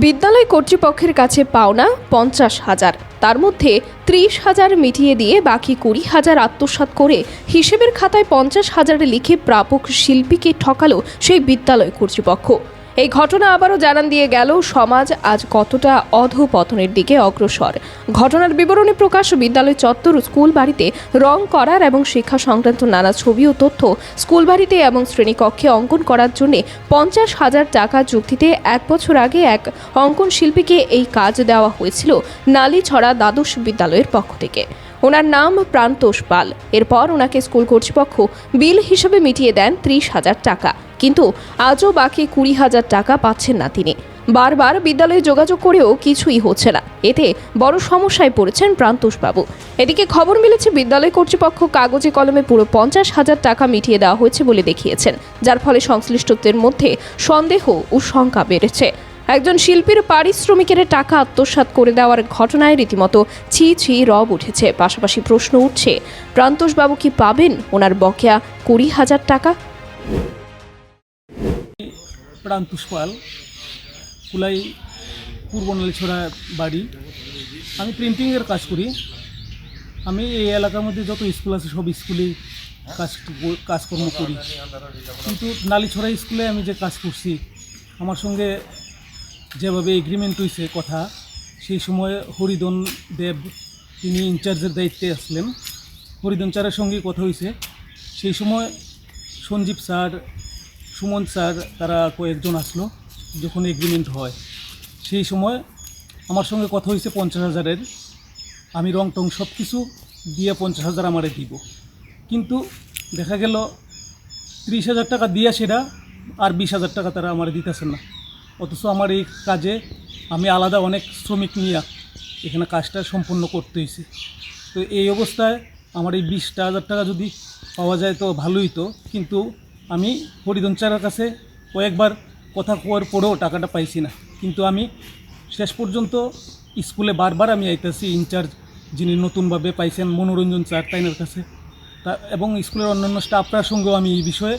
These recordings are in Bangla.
বিদ্যালয় কর্তৃপক্ষের কাছে পাওনা পঞ্চাশ হাজার। তার মধ্যে ত্রিশ হাজার মিটিয়ে দিয়ে বাকি কুড়ি হাজার আত্মসাত করে হিসেবের খাতায় পঞ্চাশ হাজার লিখে প্রাপক শিল্পীকে ঠকালো সেই বিদ্যালয় কর্তৃপক্ষ। এই ঘটনা আবারও জানান দিয়ে গেল, সমাজ আজ কতটা অধপতনের দিকে অগ্রসর। ঘটনার বিবরণী প্রকাশ বিদ্যালয় চত্বর স্কুল বাড়িতে রং করার এবং শিক্ষা সংক্রান্ত নানা ছবি ও তথ্য স্কুল বাড়িতে এবং শ্রেণীকক্ষে অঙ্কন করার জন্য পঞ্চাশ হাজার টাকা চুক্তিতে এক বছর আগে এক অঙ্কন শিল্পীকে এই কাজ দেওয়া হয়েছিল নালিছড়া দ্বাদশ বিদ্যালয়ের পক্ষ থেকে। ওনার নাম প্রান্তোষ পাল। এরপর ওনাকে স্কুল কর্তৃপক্ষ বিল হিসেবে মিটিয়ে দেন ত্রিশ হাজার টাকা। কিন্তু আজও বাকি কুড়ি হাজার টাকা পাচ্ছেন না তিনি। বারবার বিদ্যালয়ে যোগাযোগ করেও কিছুই হচ্ছে না। এতে বড় সমস্যায় পড়েছেন প্রান্তোষবাবু এদিকে খবর মিলেছে, বিদ্যালয় কর্তৃপক্ষ কাগজে কলমে পুরো পঞ্চাশ হাজার টাকা মিটিয়ে দেওয়া হয়েছে বলে দেখিয়েছেন। যার ফলে সংশ্লিষ্টদের মধ্যে সন্দেহ ও শঙ্কা বেড়েছে। একজন শিল্পীর পারিশ্রমিকের টাকা আত্মসাৎ করে দেওয়ার ঘটনায় রীতিমতো ছি ছি রব উঠেছে। পাশাপাশি প্রশ্ন উঠছে প্রান্তোষবাবু কি পাবেন ওনার বকেয়া কুড়ি হাজার টাকা? প্রান্তুষ পাল কুলাই পূর্ব নলিছড়া বাড়ি। আমি প্রিন্টিংয়ের কাজ করি। আমি এই এলাকার মধ্যে যত স্কুল আছে, সব স্কুলেই কাজ কাজকর্ম করি। কিন্তু নালিছড়া স্কুলে আমি যে কাজ করছি, আমার সঙ্গে যেভাবে এগ্রিমেন্ট হয়েছে কথা, সেই সময় হরিদন দেব, তিনি ইনচার্জের দায়িত্বে আসলেন। হরিদন চারের সঙ্গে কথা হয়েছে সেই সময় সঞ্জীব স্যার সুমন স্যার, তারা কয়েকজন আসলো যখন এগ্রিমেন্ট হয়। সেই সময় আমার সঙ্গে কথা হয়েছে পঞ্চাশ হাজারের। আমি রং টং সব কিছু দিয়ে পঞ্চাশ হাজার আমারে দিব। কিন্তু দেখা গেল ত্রিশ হাজার টাকা দিয়া সেটা আর বিশ হাজার টাকা তারা আমার দিতেছে না। অথচ আমার এই কাজে আমি আলাদা অনেক শ্রমিক নিয়ে এখানে কাজটা সম্পূর্ণ করতে হয়েছে তো এই অবস্থায় আমার এই বিশটা হাজার টাকা যদি পাওয়া যায় তো ভালোই তো কিন্তু আমি হরিদন চারের কাছে কয়েকবার কথা কোয়ার পরেও টাকাটা পাইছি না। কিন্তু আমি শেষ পর্যন্ত স্কুলে বারবার আমি আইতেছি ইনচার্জ যিনি নতুনভাবে পাইছেন মনোরঞ্জন স্যার তাইনের কাছে। তা এবং স্কুলের অন্যান্য স্টাফরার সঙ্গেও আমি এই বিষয়ে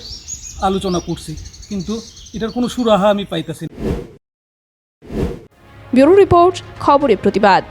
আলোচনা করছি। কিন্তু এটার কোনো সুরাহা আমি পাইতেছি ব্যুরো রিপোর্ট, খবরের প্রতিবাদ।